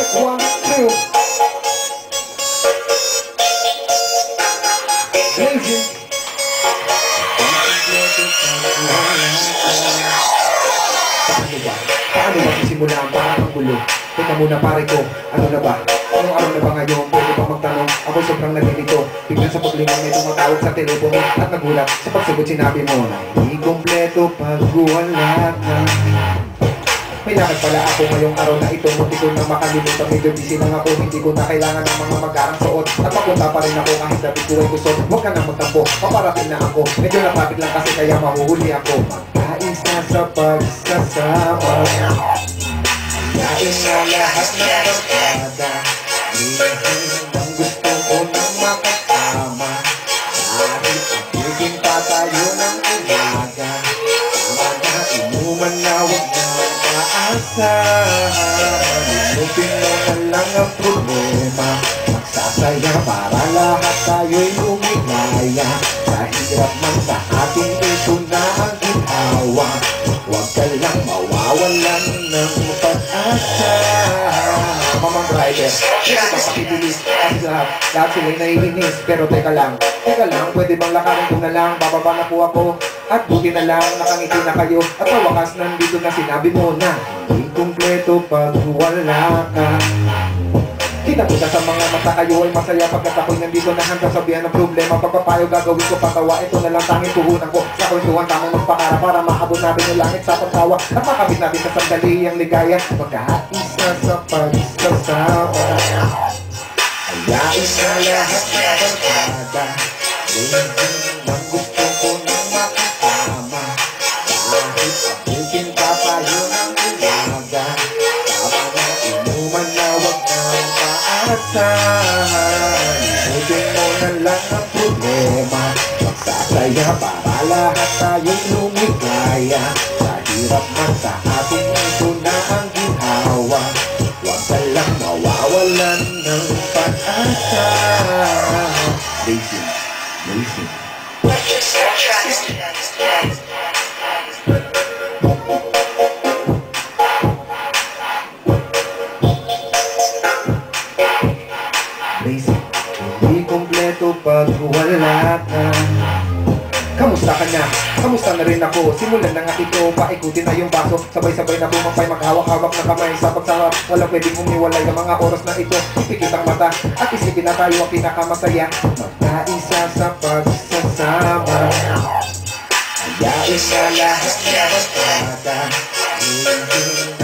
Check one, two. Blazing. Paano ba? Paano ba sisimula ang parang gulo? Teka muna pare ko, ano na ba? Anong araw na ba ngayon? Pwede pa magtanong? Ako sobrang nalilito Biglang sa paglingon may tumatawag sa telepono At nagulat sa pagsagot sinabi mo na Hindi kompleto pag wala ka may lakad pala ako ngayong araw na ito. Munti ko na makalimutan Medyo busy lang ako Hindi ko na kailangan ng mga magkarang suot? At papunta pa rin ako kahit dati ko ay gusto. Huwag ka na magtampo. Paparating na ako. Medyo napapit lang kasi kaya mahuhuli ako. Magkaisa sa pagsasama Kain na lahat ng barkada Lihim ang gusto ko nang makasama paasahan Inutin mo na lang ang problema. Magsasaya para lahat tayo'y lumigaya Sa hirap man sa ating ito na ang ginawa. Huwag ka lang mawawalan ng pag-asa. Mamang driver, hindi ka pakibilis Kasi lahat, lahat sila'y naiinis. Pero teka lang, teka lang Pwede bang lakarin ko na lang? Bababa na po ako At buti na lang, nakangiti na kayo. At sa wakas, nandito na sinabi mo na Hindi kumpleto pag wala ka. Kita kita sa mga mata kayo ay masaya Pagkat ako'y nandito na hanggang sabihan ng problema. Pagpapayo gagawin ko patawa. Ito na lang tanging puhunan ko. Sa kwentuhan tamang magpakara Para maabot natin yung langit sa pagtawa. At makamit natin sa sandali ang ligaya. Magkaisa sa pagsasama Ayain na lahat na barkada Lingin ang paasahan Inutin mo na lang ang problema Magsasaya para lahat tayo'y lumigaya Sa hirap man sa ating ito na ang ginhawa Huwag ka lang mawawalan ng pag-asa Racing, racing Purchase your tracks today. Basic, pag wala ka Kamusta ka na? Kamusta na rin ako? Simulan na nga ito, paikutin na yung baso. Sabay-sabay na bumapay, maghawak-hawak na kamay. Sa pagsarap, walang pwedeng umiwalay ng mga oras na ito. Ipikit ang mata, at isipin na tayo ang pinakamasaya. Magkaisa sa pagsasama. Ayain na lahat na barkada Lihim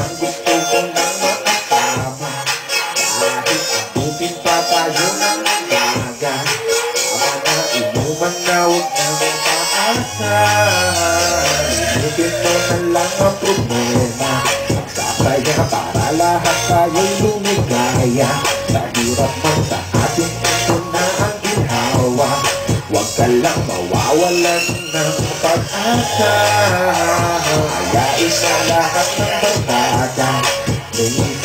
paasahan Inutin mo na lang ang problema Magsasaya para lahat tayo'y lumigaya Sa hirap man sa ating ito na ang ginhawa Huwag ka lang mawawalan ng pag-asa Ayain na lahat ng barkada Linisin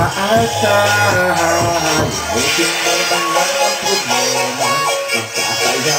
nang paasahan Linisin mo lang lang ang problema Magsasaya